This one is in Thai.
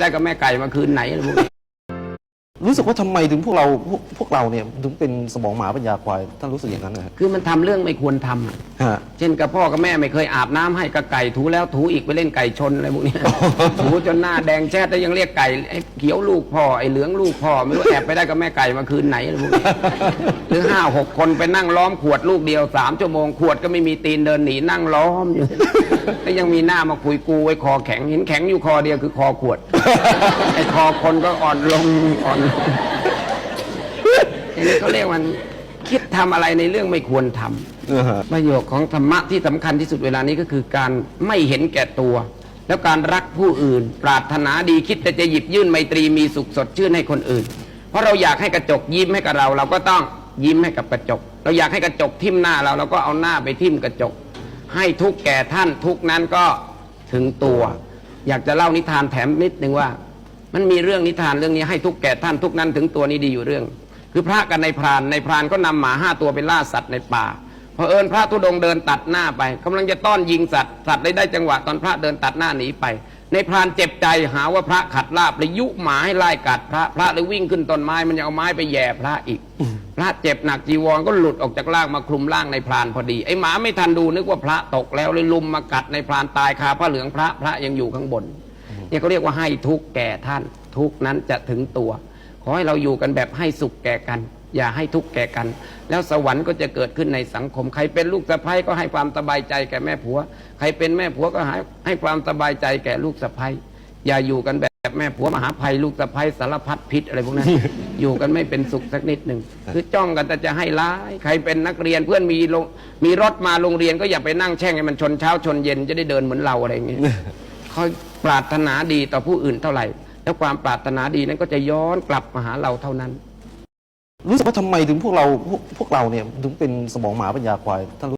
ได้กับแม่ไก่มาคืนไหนอะไรพวกนี้รู้สึกว่าทำไมถึงพวกเราพวกพวกเราเนี่ยถึงเป็นสมองหมาปัญญาควายท่านรู้สึกอย่างนั้นนะฮะคือมันทำเรื่องไม่ควรทำอะฮะ เช่นกับพ่อกับแม่ไม่เคยอาบน้ำให้กับไก่ถูแล้วถูอีกไปเล่นไก่ชนอะไรพวกเนี้ยถูจนหน้าแดงแช่แล้วยังเรียกไก่ไอ้เขียวลูกพ่อไอ้เหลืองลูกพ่อไม่รู้แอบไปได้กับแม่ไก่มาคืนไหนอะไรพวกนี้ หรือห้าหกคนไปนั่งล้อมขวดลูกเดียวสามชั่วโมงขวดก็ไม่มีตีนเดินหนีนั่งล้อมอยู่ แล้วยังมีหน้ามาคุยกูไว้คอแข็งเห็นแข็งอยู่คอเดียวคือคอขวด ไอ้คอคนก็อ่อนลงอ่อนลงอันนี้เขาเรียกมันคิดทำอะไรในเรื่องไม่ควรทำเออฮะประโยชน์ของธรรมะที่สำคัญที่สุดเวลานี้ก็คือการไม่เห็นแก่ตัว แล้วการรักผู้อื่น ปรารถนาดีคิดแต่จะหยิบยื่นไมตรีมีสุขสดชื่นให้คนอื่น เพราะเราอยากให้กระจกยิ้มให้กับเรา เราก็ต้องยิ้มให้กับกระจก เราอยากให้กระจกทิ่มหน้าเราเราก็เอาหน้าไปทิ่มกระจก ให้ทุกแก่ท่านทุกนั้นก็ถึงตัว อยากจะเล่านิทานแถมนิดนึงว่า มันมีเรื่องนิทานเรื่องนี้ให้ทุกแก่ท่านทุกนั้นถึงตัวนี้ดีอยู่เรื่อง คือพระกับในายพรานในายพรานก็นำหมาห้าตัวไปล่าสัตว์ในป่าพอเอิญพระธุดงเดินตัดหน้าไปกำลังจะต้อนยิงสัตว์สัตว์ได้ได้จังหวะตอนพระเดินตัดหน้าหนีไป ในพรานเจ็บใจหาว่าพระขัดลาบเลยยุหมาให้ไล่กัดพระพระเลยวิ่งขึ้นต้นไม้มันยังเอาไม้ไปแย่พระอีก พระเจ็บหนักจีวรก็หลุดออกจากร่างมาคลุมร่างในพรานพอดีไอ้หมาไม่ทันดูนึกว่าพระตกแล้วเลยลุมมากัดในพรานตายคาพระเหลืองพระพระยังอยู่ข้างบนเนี่ยเขาเรียกว่าให้ทุกแก่ท่าน ทุกนั้นจะถึงตัว ขอให้เราอยู่กันแบบให้สุขแก่กัน อย่าให้ทุกข์แก่กัน แล้วสวรรค์ก็จะเกิดขึ้นในสังคม ใครเป็นลูกสะใภ้ก็ให้ความสบายใจแก่แม่ผัว ใครเป็นแม่ผัวก็ให้ให้ความสบายใจแก่ลูกสะใภ้อย่าอยู่กันแบบแม่ผัวมหาภัยลูกสะใภ้สารพัดพิษอะไรพวกนั้น อยู่กันไม่เป็นสุขสักนิดหนึ่งคือจ้องกันแต่จะให้ร้ายใครเป็นนักเรียนเพื่อนมีรงมีรถมาโรงเรียนก็อย่าไปนั่งแช่งให้มันชนเช้าชนเย็นจะได้เดินเหมือนเราอะไรอย่างเงี้ยเขาปรารถนาดีต่อผู้อื่นเท่าไหร่ แล้วความปรารถนาดีนั้นก็จะย้อนกลับมาหาเราเท่านั้น รู้สึกว่าทำไมถึงพวกเราพวกเราเนี่ยถึงเป็นสมองหมาปัญญาควายท่านรู้